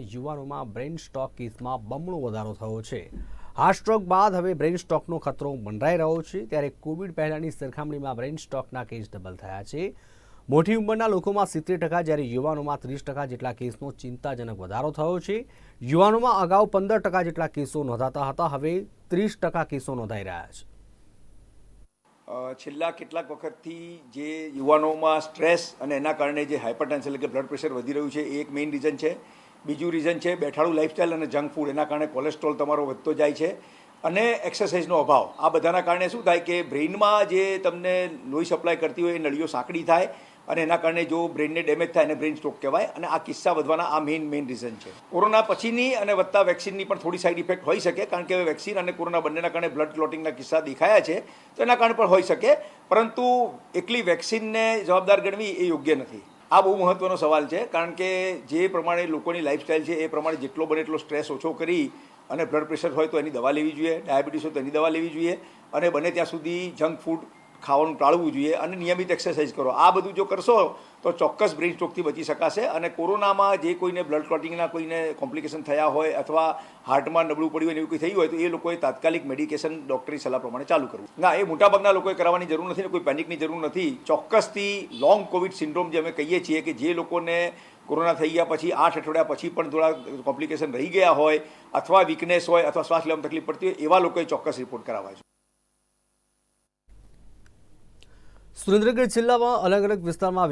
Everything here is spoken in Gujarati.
યુવાનોમાં બ્રેન સ્ટોક કેસમાં બમણો વધારો થયો છે. હાર્ટ સ્ટ્રોક બાદ હવે બ્રેઇન સ્ટોકનો ખતરો મંડરાઈ રહ્યો છે, ત્યારે કોવિડ પહેલાંની સરખામણીમાં બ્રેન સ્ટોકના કેસ ડબલ થયા છે. મોટી ઉંમરના લોકોમાં સિત્તેર ટકા, જ્યારે યુવાનોમાં ત્રીસ ટકા જેટલા કેસનો ચિંતાજનક વધારો થયો છે. યુવાનોમાં અગાઉ પંદર ટકા જેટલા કેસો નોંધાતા હતા, હવે ત્રીસ ટકા કેસો નોંધાઈ રહ્યા છે. છેલ્લા કેટલાક વખતથી જે યુવાનોમાં સ્ટ્રેસ અને એના કારણે જે હાઇપરટેન્શન એટલે કે બ્લડ પ્રેશર વધી રહ્યું છે, એ એક મેઇન રીઝન છે. બીજું રીઝન છે બેઠાડું લાઇફસ્ટાઇલ અને જંક ફૂડ એના કારણે કોલેસ્ટ્રોલ તમારો વધતો જાય છે. અને એક્સરસાઇઝનો અભાવ. આ બધાના કારણે શું થાય કે બ્રેઇનમાં જે તમને લોહી સપ્લાય કરતી હોય એ નળીઓ સાંકડી થાય અને એના કારણે જો બ્રેઇનને ડેમેજ થાય એને બ્રેઇન સ્ટ્રોક કહેવાય અને આ કિસ્સા વધવાના આ મેઇન મેઇન રીઝન છે. કોરોના પછીની અને વધતા વેક્સિનની પણ થોડી સાઇડ ઇફેક્ટ હોઈ શકે કારણ કે વેક્સિન અને કોરોના બંનેના કારણે બ્લડ ક્લોટિંગના કિસ્સા દેખાયા છે. તો એના કારણે પણ હોઈ શકે. પરંતુ એકલી વેક્સિનને જવાબદાર ગણવી એ યોગ્ય નથી. આ બહુ મહત્વનો સવાલ છે, કારણ કે જે પ્રમાણે લોકોની લાઈફસ્ટાઈલ છે, એ પ્રમાણે જેટલો બને એટલો સ્ટ્રેસ ઓછો કરી અને બ્લડ પ્રેશર હોય તો એની દવા લેવી જોઈએ, ડાયાબિટીસ હોય તો એની દવા લેવી જોઈએ અને બને ત્યાં સુધી જંક ફૂડ ખાવાનું ટાળવું જોઈએ અને નિયમિત એક્સરસાઇઝ કરો. આ બધું જો કરશો તો ચોક્કસ બ્રેઇન સ્ટ્રોકથી બચી શકાશે અને કોરોનામાં જે કોઈને બ્લડ ક્લોટિંગના કોઈને કોમ્પ્લિકેશન થયા હોય અથવા હાર્ટમાં નબળું પડ્યું હોય એવું કંઈ થયું હોય તો એ લોકોએ તાત્કાલિક મેડિકેશન ડૉક્ટરી સલાહ પ્રમાણે ચાલુ કરવું. ના, એ મોટાભાગના લોકોએ કરાવવાની જરૂર નથી કોઈ પેનિકની જરૂર નથી. ચોક્કસથી લોંગ કોવિડ સિન્ડ્રોમ જે અમે કહીએ છીએ કે જે લોકોને કોરોના થઈ ગયા પછી, આઠ અઠવાડિયા પછી પણ થોડા કોમ્પ્લિકેશન રહી ગયા હોય અથવા વીકનેસ હોય અથવા શ્વાસ લેવામાં તકલીફ પડતી હોય એવા લોકોએ ચોક્કસ રિપોર્ટ કરાવવા છે સુરેન્દ્રનગર જિલ્લામાં અલગ અલગ વિસ્તારમાં